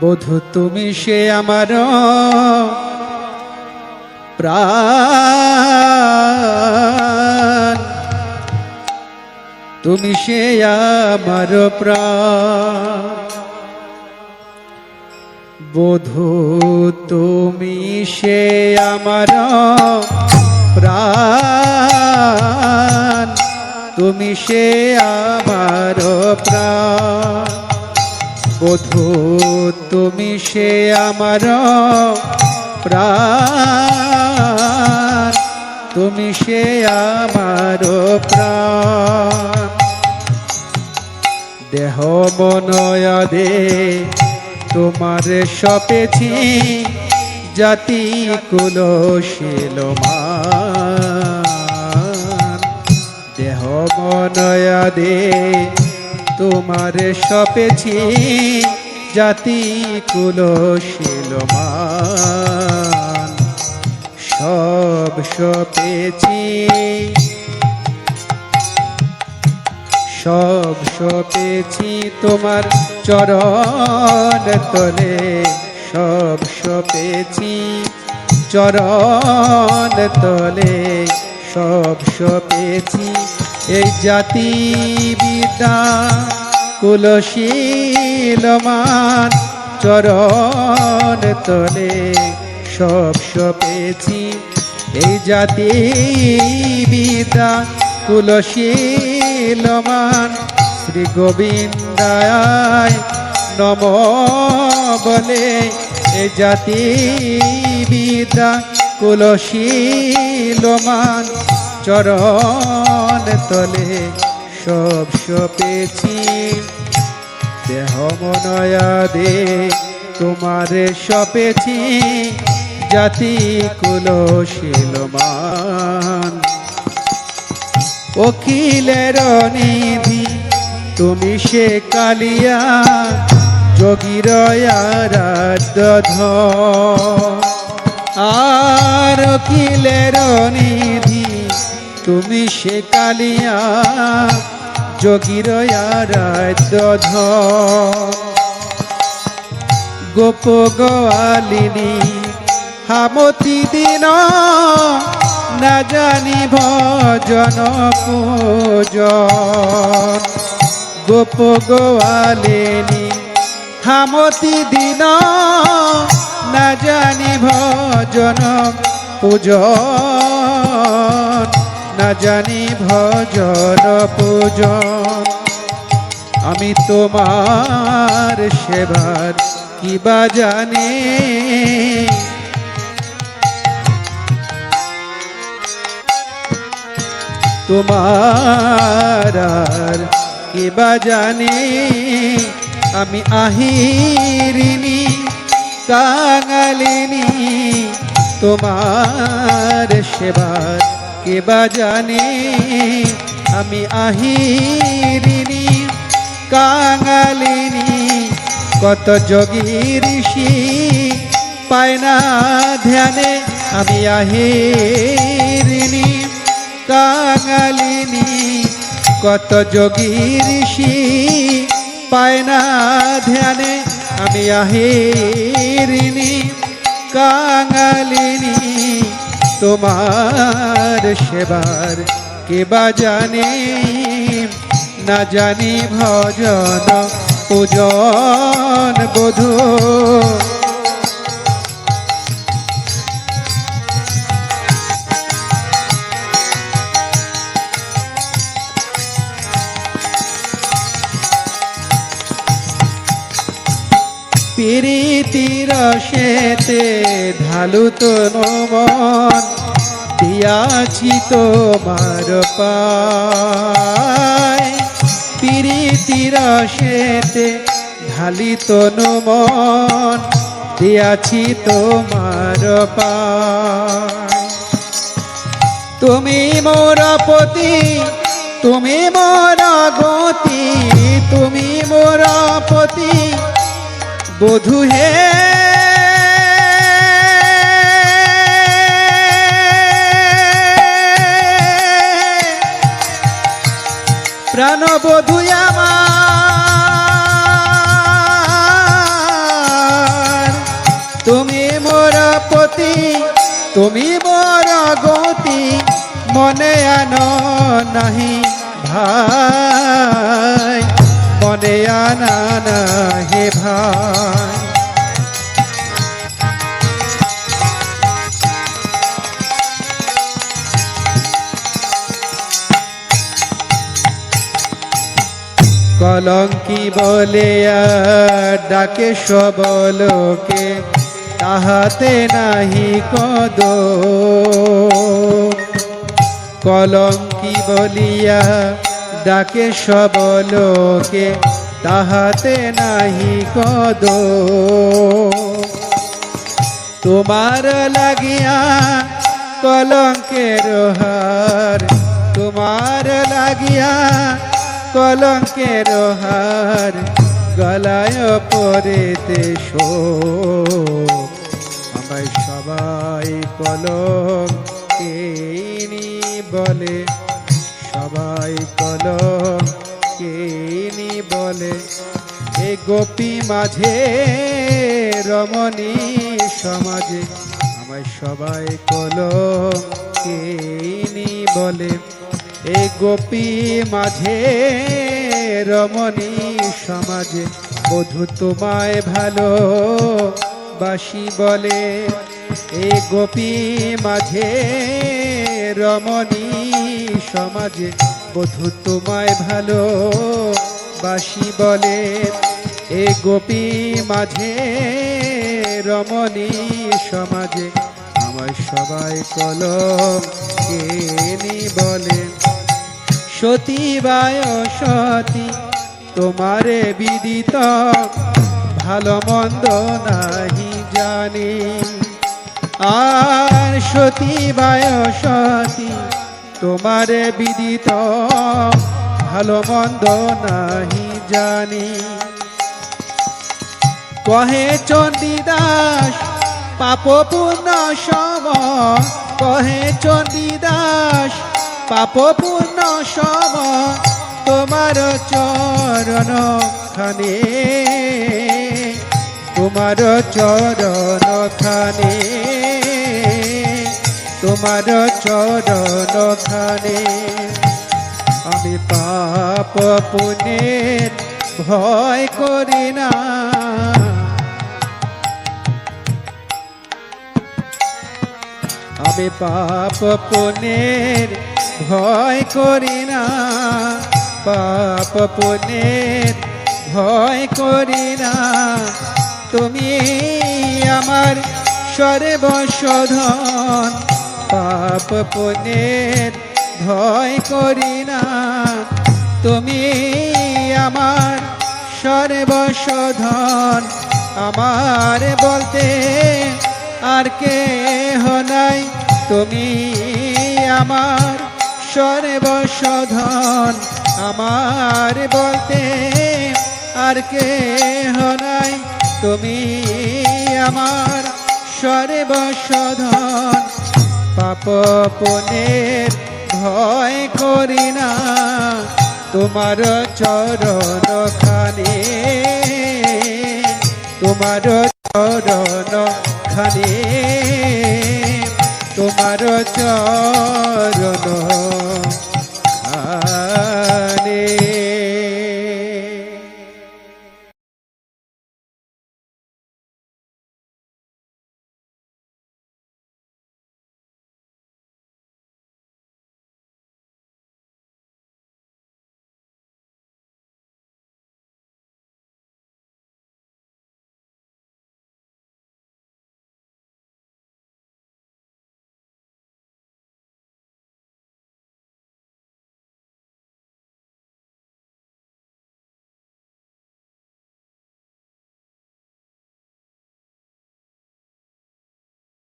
বধু, তুমি সে আমার প্রাণ। তুমি সে আমার প্রাণ। বধু, তুমি সে আমার প্রাণ। তুমি সে আমার প্রাণ। বধু তুমি সে আমার প্রাণ। তুমি সে আমার প্রাণ। দেহ মনয়াদে তোমার সপেছি জাতি কুলশীলমান দেহ মনয়াদে তোমার সপেছি জাতি কুলশীলমান সব সপেছি। সব সপেছি তোমার চরণ তলে। সব সপেছি চরণ তলে। সব সপেছি এই জাতি বিদ্যা কুলশীলমান চরণ তলে সব সপেছি। এই জাতি বিদ্যা কুলশীলমান শ্রী গোবিন্দায় নম বলে। এ জাতি বিদ্যা কুলশীলমান চরণ তলে সব সপেছি। দেহ মনয়াদে তোমারে সপেছি। জাতি কুলশীলমান অখিলের নিধি, তুমি সে কালিয়া। যোগীর আরাধ্য আর অখিলের নিধি, তুমি সে কালিয়া। যোগীর আরাধ্য। গোপ গোয়ালিনী হামতি দিন না জানি ভজন পূজন গোপ গোয়ালিনী হামতি দিন না জানি ভজন পূজন না জানি ভজন পূজন। আমি তোমার সেবার কিবা জানে। তোমার কিবা জানে। আমি আহিরিনি, কাঙালিনী। তোমার সেবার কেবা জানে? আমি আহিরিনি কাঙালিনী, কত যোগী ঋষি? পায় না ধ্যানে আমি আহিরিনি কাঙালিনী, কত যোগী ঋষি? পায় না ধ্যানে আমি আহিরিনি কাঙালিনী তোমার সেবার কেবা জানি না জানি ভজন পূজন বধূ। প্রীতির সেতে ঢালু তো মন দিয়াছি তোমার পায়। প্রীতির সেতে ঢালি তো মন দিয়াছি তোমার পায়। তুমি মোর পতি, তুমি মোর গতি তুমি মোর পতি। বধু হে বধু আমার। তুমি মোর পতি, তুমি মোর গতি, মনে আন নাহি ভাই। মনে আনা নাহি ভাই। কলঙ্কি বলে ডাকে সবলকে তাহাতে নাহি কদ কলঙ্কি বলিয়া ডাকে সবলকে তাহাতে নাহি কদ তোমার লাগিয়া কলঙ্কের হার, তোমার লাগিয়া কলঙ্কের হার গলায় পরেতে শো আমায় সবাই কলম কেনি বলে, সবাই কলম কেনি বলে। এ গোপী মাঝে রমণী সমাজে আমায় সবাই কলম কেনি বলে। এ গোপী মাঝে রমণী সমাজে, বধু তোমায় ভালো বাসি বলে। এ গোপী মাঝে রমণী সমাজে, বধু তোমায় ভালো বাসি বলে। এ গোপী মাঝে রমণী সমাজে আমার সবাই কলম কেনি বলে। সতী বায় সতী, তোমারে বিদিত, ভালো মন্দ নাহি জানি। আর সতী বায় সতী, তোমারে বিদিত, ভালো মন্দ নাহি জানি। কহে চণ্ডীদাস পাপ পূর্ণ সম, কহে চণ্ডীদাস পাপ পূর্ণ সম, তোমার চরণ খানে। তোমার চরণ খানে। তোমার চরণ খানে। আমি পাপ পুণ্যের ভয় করি না। আমি পাপ পুণ্যের ভয় করি না, পাপ পুণ্যের ভয় করি না। তুমি আমার সর্বশোধন, পাপ পুণ্যের ভয় করি না। তুমি আমার সর্বশোধন, আমার বলতে আর কে নাই। তুমি আমার সর্বশোধন আমার বলতে আর কে নাই। তুমি আমার সর্বশোধন পাপ পুনের ভয় করি না। তোমার চরণ খানে, তোমার চরণ খানে। তোমার চরণ।